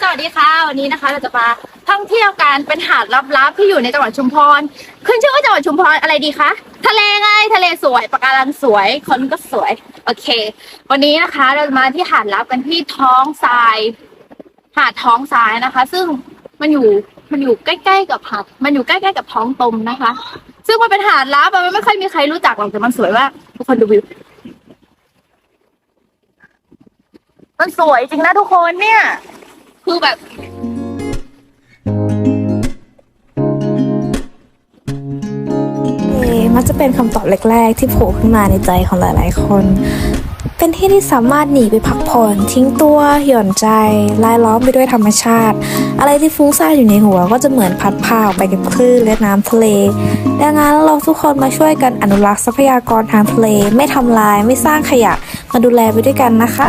สวัสดีค่ะ วันนี้นะคะ เราจะมาท่องเที่ยวกันเป็นหาดลับๆที่อยู่ในจังหวัดชุมพร ขึ้นชื่อว่าจังหวัดชุมพรอะไรดีคะ ทะเลไง ทะเลสวยปะการังสวย คนก็สวย โอเค วันนี้นะคะเราจะมาที่หาดลับกันที่ท้องทราย หาดท้องทรายนะคะ ซึ่งมันอยู่ มันอยู่ใกล้ๆกับหาด มันอยู่ใกล้ๆกับท้องตมนะคะ ซึ่งมันเป็นหาดลับมันไม่ค่อยมีใครรู้จักหรอกแต่มันสวยมากทุกคนดูวิวมันสวยจริงนะทุกคนเนี่ย คือแบบ เอมันจะเป็นคำตอบแรกๆ ที่โผล่ขึ้นมาในใจของหลายๆ คน เป็นที่ที่สามารถหนีไปพักผ่อนทิ้งตัวหย่อนใจลายล้อมไปด้วยธรรมชาติ อะไรที่ฟุ้งซ่านอยู่ในหัวก็จะเหมือนพัดพาออกไปกับคลื่นและน้ำทะเล ดังนั้นเราทุกคนมาช่วยกันอนุรักษ์ทรัพยากรทางทะเล ไม่ทำลายไม่สร้างขยะมาดูแลไปด้วยกันนะคะ